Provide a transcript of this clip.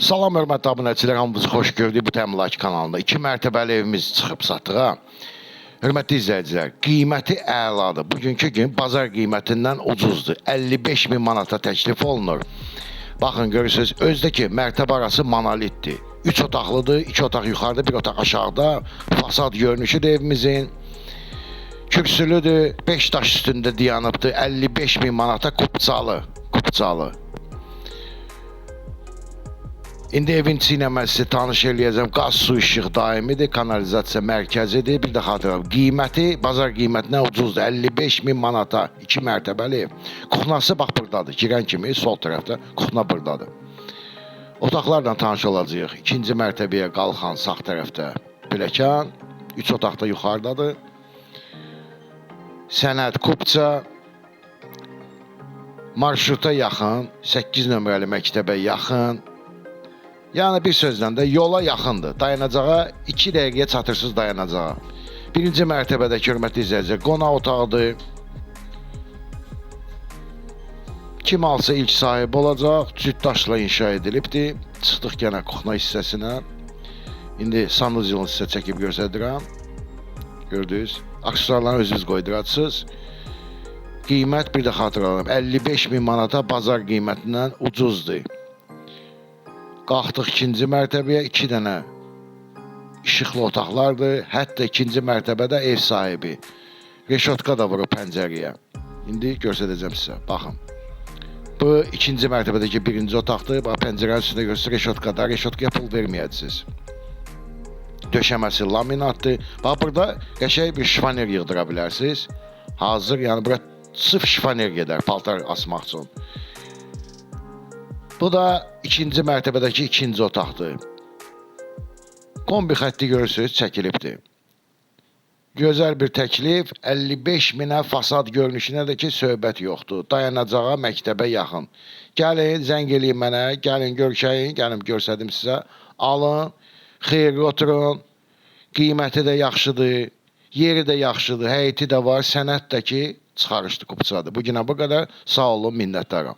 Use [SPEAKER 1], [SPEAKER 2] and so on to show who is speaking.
[SPEAKER 1] Salam hörmətli abunəçilər, hamınızı xoş gördük bu təmlak kanalında. 2 mərtəbəli evimiz çıxıb satığa. Hörmətli izləyicilər, qiyməti əladır. Bugünkü gün bazar qiymətindən ucuzdur. 55 min manata təklif olunur. Baxın görürsüz, özdəki mərtəbə arası monolitdir. 3 otaqlıdır, 2 otaq yuxarıda, 1 otaq aşağıda. Fasad görünüşüdür evimizin. Kürsülüdür, 5 daş üstündə dayanıbdır. 55 min manata kupçalı, kupçalı. İndi evin mən sizə tanış eləyəcəm. Qaz, su, işıq daimidir, kanalizasiya mərkəzidir. Bir də xatırlam, qiyməti bazar qiymətinə ucuzdur. 55 min manata 2 mərtəbəli. Kuxnası bax burdadır. Girən kimi sol tərəfdə kuxna burdadır. Otaqlarla tanış olacağıq. İkinci mərtəbəyə qalxan sağ tərəfdə pilləkən, 3 otaqda yuxarıdadır. Sənəd kupça marşruta yaxın, 8 nömrəli məktəbə yaxın, Yəni bir sözlə də yola yaxındır. Dayanacağa 2 dəqiqəyə çatırsız dayanacağa. Birinci mərtəbədəki hörmətli izləyicilər qonaq otağıdır. Kim alsa ilk sahibi olacaq. Cüt daşla inşa edilibdir. Çıxdıq yenə kuxna hissəsinə. İndi sanuzilin sizə çəkib göstərirəm. Gördünüz? Aksesuarları özünüz qoyduratsınız. Qiymət bir də xatırladım. 55 min manata bazar qiymətindən ucuzdur. Qalxdıq ikinci mərtəbəyə 2 dənə işıqlı otaqlardır. Hətta ikinci mərtəbədə ev sahibi reşotka da vurub pəncərəyə. İndi göstərəcəm sizə. Baxın. Bu ikinci mərtəbədəki birinci otaqdır. Bax pəncərənin üstündə göstərir reşotkada. Reşotkaya pul verməyəcəksiniz. Döşəməsi laminatdır. Bax burada qəşəng bir şifaner yığdıra bilərsiniz. Hazır, yəni bura sırf şifaner gedər paltar asmaq üçün. Bu da ikinci mərtəbədəki ikinci otaqdır. Kombi xətti görürsünüz, çəkilibdir. Gözəl bir təklif, 55 minə fasad görünüşünə də ki, söhbət yoxdur. Dayanacağa məktəbə yaxın. Gəlin, zəng eləyin mənə, gəlin görüşəyin, gəlin göstərdim sizə. Alın, xeyirli oturun. Qiyməti də yaxşıdır, yeri də yaxşıdır, həyəti də var, sənət də ki, çıxarışdı, kupçadır. Bu günə bu qədər. Sağ olun, minnətdaram.